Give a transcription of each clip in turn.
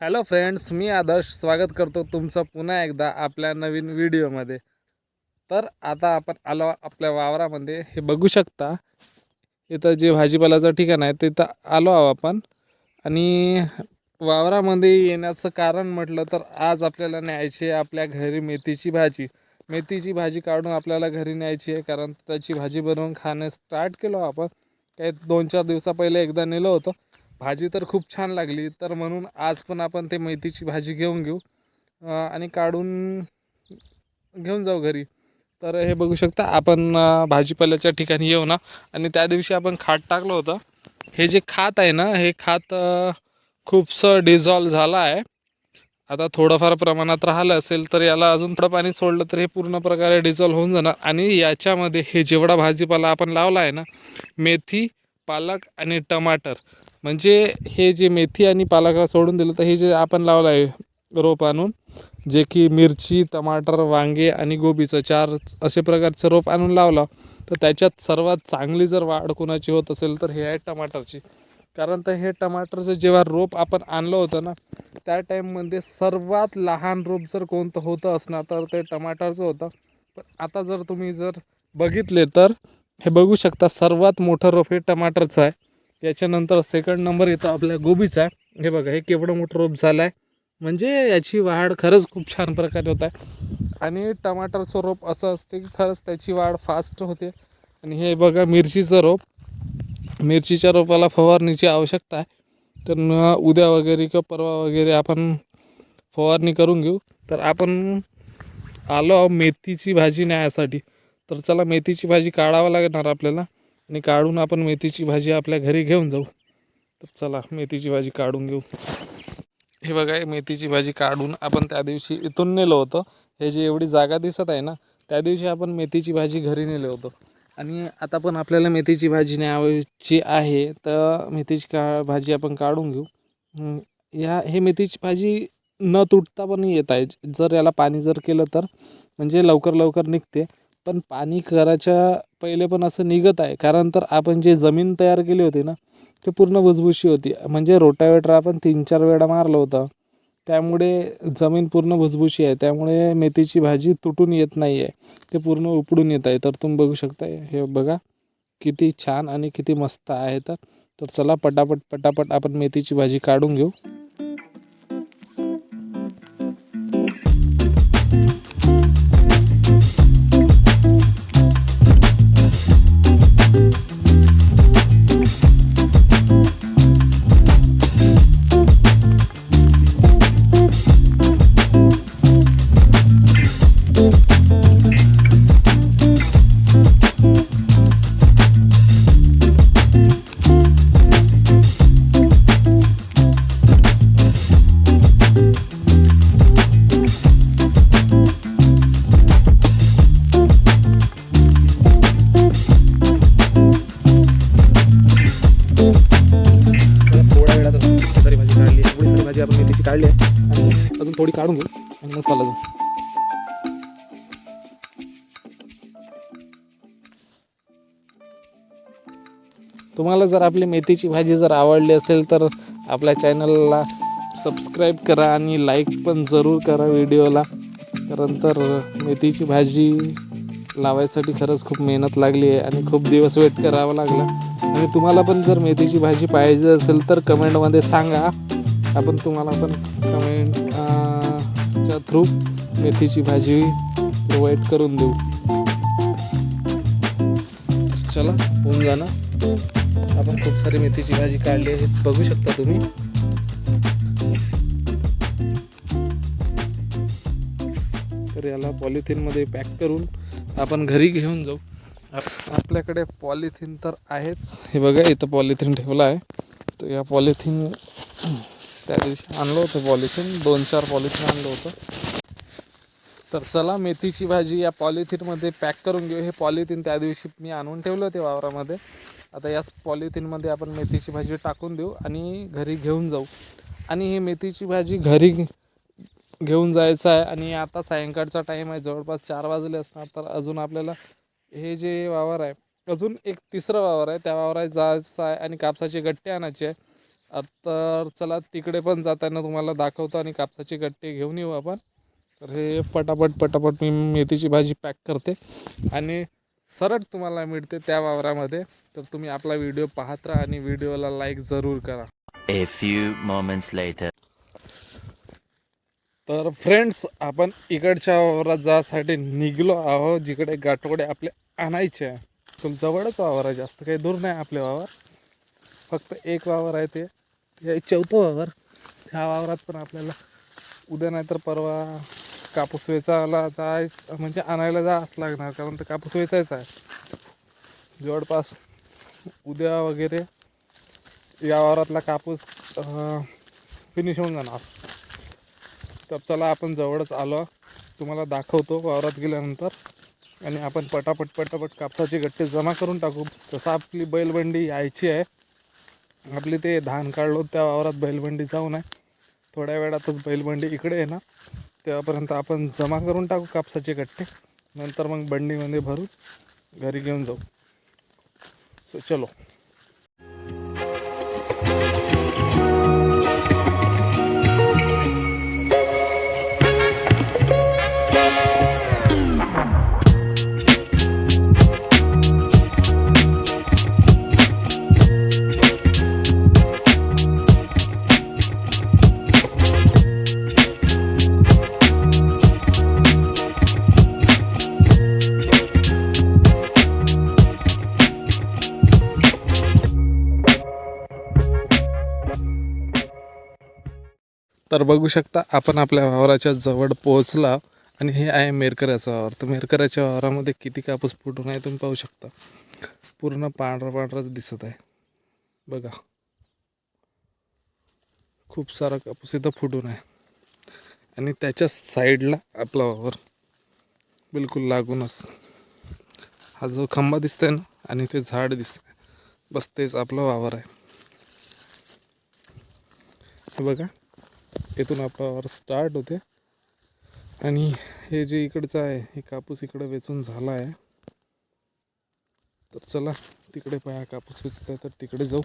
Hello friends मी आदर्श. स्वागत करतो तुमचं पुन्हा एकदा आपल्या नवीन व्हिडिओमध्ये. तर आता आपण आलो आपल्या वावरामध्ये. हे बघू शकता इथं जे भाजीपाल्याचं ठिकाण आहे तिथं आलो आहो आपण. आणि वावरामध्ये येण्याचं कारण म्हटलं तर आज आपल्याला न्यायची आहे आपल्या घरी मेथीची भाजी. मेथीची भाजी काढून आपल्याला घरी न्यायची आहे कारण त्याची भाजी बनवून खाणे स्टार्ट केलो आपण. काही दोन चार दिवसा पहिले एकदा नेलं होतं. भाजी तर खूप छान लागली तर म्हणून आज पण आपण ते मेथीची भाजी घेऊन घेऊ. आणि काढून घेऊन जाऊ घरी. तर हे बघू शकता आपण भाजीपाल्याच्या ठिकाणी येऊ ना. आणि त्या दिवशी आपण खात टाकलं होतं. हे जे खात आहे ना हे खात खूपसं डिझॉल्व झालं आहे. आता थोडंफार प्रमाणात राहिलं असेल तर याला अजून थोडं पाणी सोडलं तर हे पूर्ण प्रकारे डिझॉल्व होऊन जाणार. आणि याच्यामध्ये हे जेवढा भाजीपाला आपण लावला आहे ना मेथी पालक आणि टमाटर म्हणजे हे जे मेथी आणि पालक सोडून दिलं तर हे जे आपण लावलं आहे रोप आणून जे की मिरची टमाटर वांगे आणि गोबीचं चार असे प्रकारचं रोप आणून लावलं तर त्याच्यात सर्वात चांगली जर वाढ कोणाची होत असेल तर हे आहे टमाटरची. कारण तर हे टमाटरचं जेव्हा रोप आपण आणलं होतं ना त्या टाईममध्ये सर्वात लहान रोप जर कोणतं होतं असणार तर ते टमाटरचं होतं. पण आता जर तुम्ही जर बघितले तर हे बघू शकता सर्वात मोठं रोप हे टमाटरचं आहे. याच्यानंतर सेकंड नंबर येतो आपल्या गोबीचा. हे बघा हे केवढं मोठं रोप झालं आहे म्हणजे याची वाढ खरंच खूप छान प्रकारे होत आहे. आणि टमाटरचं रोप असं असते की खरंच त्याची वाढ फास्ट होते. आणि हे बघा मिरचीचं रोप. मिरचीच्या रोपाला फवारणीची आवश्यकता आहे. तर उद्या वगैरे किंवा परवा वगैरे आपण फवारणी करून घेऊ. तर आपण आलो आहो मेथीची भाजी न्यायासाठी. तर चला मेथीची भाजी काढावं लागणार आपल्याला. आणि काढून आपण मेथीची भाजी आपल्या घरी घेऊन जाऊ. तर चला मेथीची भाजी काढून घेऊ. हे बघा मेथीची भाजी काढून आपण त्या दिवशी इथून नेलं होतं. हे जी एवढी जागा दिसत आहे ना त्या दिवशी आपण मेथीची भाजी घरी नेलं होतं. आणि आता पण आपल्याला मेथीची भाजी न्यावायची आहे तर मेथीची का भाजी आपण काढून घेऊ. या हे मेथीची भाजी न तुटता पण येत आहे. जर याला पाणी जर केलं तर म्हणजे लवकर लवकर निघते. पण पाणी करायच्या पहिले पण असं निघत आहे. कारण तर आपण जे जमीन तयार केली होती ना ते पूर्ण भुसभुशी होती. म्हणजे रोटावेटर आपण तीन चार वेळा मारलं होतं. त्यामुळे जमीन पूर्ण भुसभुशी आहे. त्यामुळे मेथीची भाजी तुटून येत नाही आहे ते पूर्ण उपडून येत आहे. तर तुम्ही बघू शकता हे बघा किती छान आणि किती मस्त आहे तर. तर चला पटापट पटापट आपण मेथीची भाजी काढून घेऊ. एवढी आपण मेथीची काढली आहे. आणि अजून थोडी काढून घेऊ. आणि मग चालू जाऊ. तुम्हाला जर आपली मेथीची भाजी जर आवडली असेल तर आपल्या चॅनलला सबस्क्राईब करा आणि लाईक पण जरूर करा व्हिडिओला. कारण तर मेथीची भाजी लावायसाठी खरंच खूप मेहनत लागली आहे आणि खूप दिवस वेट करावा लागला. आणि तुम्हाला पण जर मेथीची भाजी पाहिजे असेल तर कमेंटमध्ये सांगा. आपण तुम्हाला पण कमेंट च्या थ्रू मेथीची भाजी प्रोव्हाइड करून देऊ. चला होऊन जाणार. आपण खूप सारी मेथीची भाजी काढली आहे बघू शकता तुम्ही. तर याला पॉलिथिनमध्ये पॅक करून आपण घरी घेऊन जाऊ. आप- आपल्याकडे पॉलिथिन तर आहेच. हे बघा इथं पॉलिथिन ठेवलं आहे. तर या पॉलिथिन त्या दिवशी आणलं होतं पॉलिथिन दोन चार पॉलिथिन आणलं होतं. तर चला मेथीची भाजी या पॉलिथिनमध्ये पॅक करून घेऊ. हे पॉलिथिन त्या दिवशी मी आणून ठेवलं होते वावरामध्ये. आता याच पॉलिथिनमध्ये आपण मेथीची भाजी टाकून देऊ आणि घरी घेऊन जाऊ. आणि ही मेथीची भाजी घरी घेऊन जायचं आहे आणि आता सायंकाळचा टाईम आहे जवळपास चार वाजले असणार. तर अजून आपल्याला हे जे वावर आहे अजून एक तिसरं वावर आहे. त्या वावरात जायचं आहे आणि कापसाचे गट्टे आणायचे आहे. तर चला तिकडे पण जाताना तुम्हाला दाखवतो आणि कापसाचे गट्टे घेऊन येऊ आपण. तर हे पटापट पटापट मी मेथीची भाजी पॅक करते. आणि सरळ तुम्हाला मिळते त्या वावरामध्ये. तर तुम्ही आपला व्हिडिओ पाहत राहा आणि व्हिडिओला लाईक जरूर करा. A few moments later. तर फ्रेंड्स आपण इकडच्या वावरात जायसाठी निघलो आहोत जिकडे गाठोडे आपले आणायचे आहे. जवळच वावर आहे जास्त काही दूर नाही आपले वावर. फक्त एक वावर आहे ते. हे चौथं वावर. ह्या वावरात पण आपल्याला उद्या नाहीतर परवा कापूस वेचायला जाय म्हणजे आणायला जावंच लागणार कारण तर कापूस वेचायचा आहे. जवळपास उद्या वगैरे या वावरातला कापूस फिनिश होऊन जाणार. तर चला आपण जवळच आलो. तुम्हाला दाखवतो वावरात गेल्यानंतर. आणि आपण पटापट पटापट कापसाचे गट्टे जमा करून टाकू. तसं आपली बैलबंडी यायची आहे आपली ते धान काढलो त्या वावरात बैलबंडी जाऊन आहे. थोड्या वेळातच बैलबंडी इकडे आहे ना तेव्हापर्यंत आपण जमा करून टाकू कापसाचे कट्टे. नंतर मग बंडीमध्ये भरून घरी घेऊन जाऊ. सो चलो. तर बघू शकता आपण आपल्या वावराच्या जवळ पोहोचला आणि हे आहे मेरकऱ्याचा वावर. तर मेरकऱ्याच्या वावरामध्ये किती कापूस फुटून आहे तुम्ही पाहू शकता. पूर्ण पांढरा पांढराच दिसत आहे. बघा. खूप सारा कापूस इथं फुटून आहे. आणि त्याच्या साईडला आपला वावर. बिलकुल लागूनच. हा जो खंबा दिसतोय ना आणि ते झाड दिसतंय. बस तेच आपलं वावर आहे. हे बघा. इथून आपल्यावर स्टार्ट होते. आणि हे जे इकडचं आहे हे कापूस इकडं वेचून झाला आहे तर चला तिकडे पाया कापूस वेचत आहे तर तिकडे जाऊ.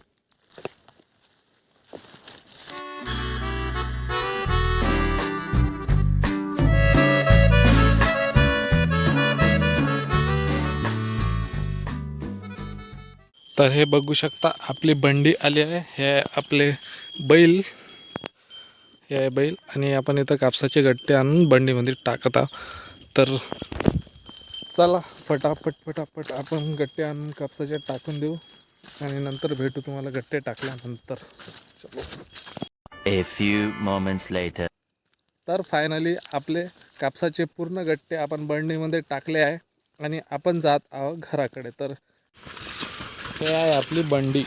तर हे बघू शकता आपली बंडी आली आहे. हे आपले बैल हे आहे बैल. आणि आपण इथं कापसाचे गट्टे आणून बंडीमध्ये टाकत आहोत. तर चला फटाफट फटाफट आपण गट्टे आणून कापसाचे टाकून देऊ. आणि नंतर भेटू तुम्हाला गट्टे टाकल्यानंतर. चलो. A few moments later. तर फायनली आपले कापसाचे पूर्ण गट्टे आपण बंडीमध्ये टाकले आहे. आणि आपण जात आहोत घराकडे. तर हे आहे आपली बंडी.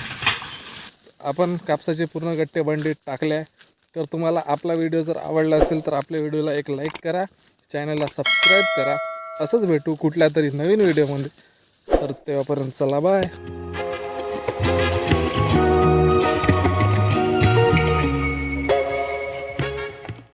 आपण कापसाचे पूर्ण गट्टे बंडीत टाकले आहे. तर तुम्हाला आपला व्हिडिओ जर आवडला असेल तर आपल्या व्हिडिओला एक लाईक करा चॅनलला सबस्क्राईब करा. असंच भेटू कुठल्या तरी नवीन व्हिडिओमध्ये तर तेव्हापर्यंत चला बाय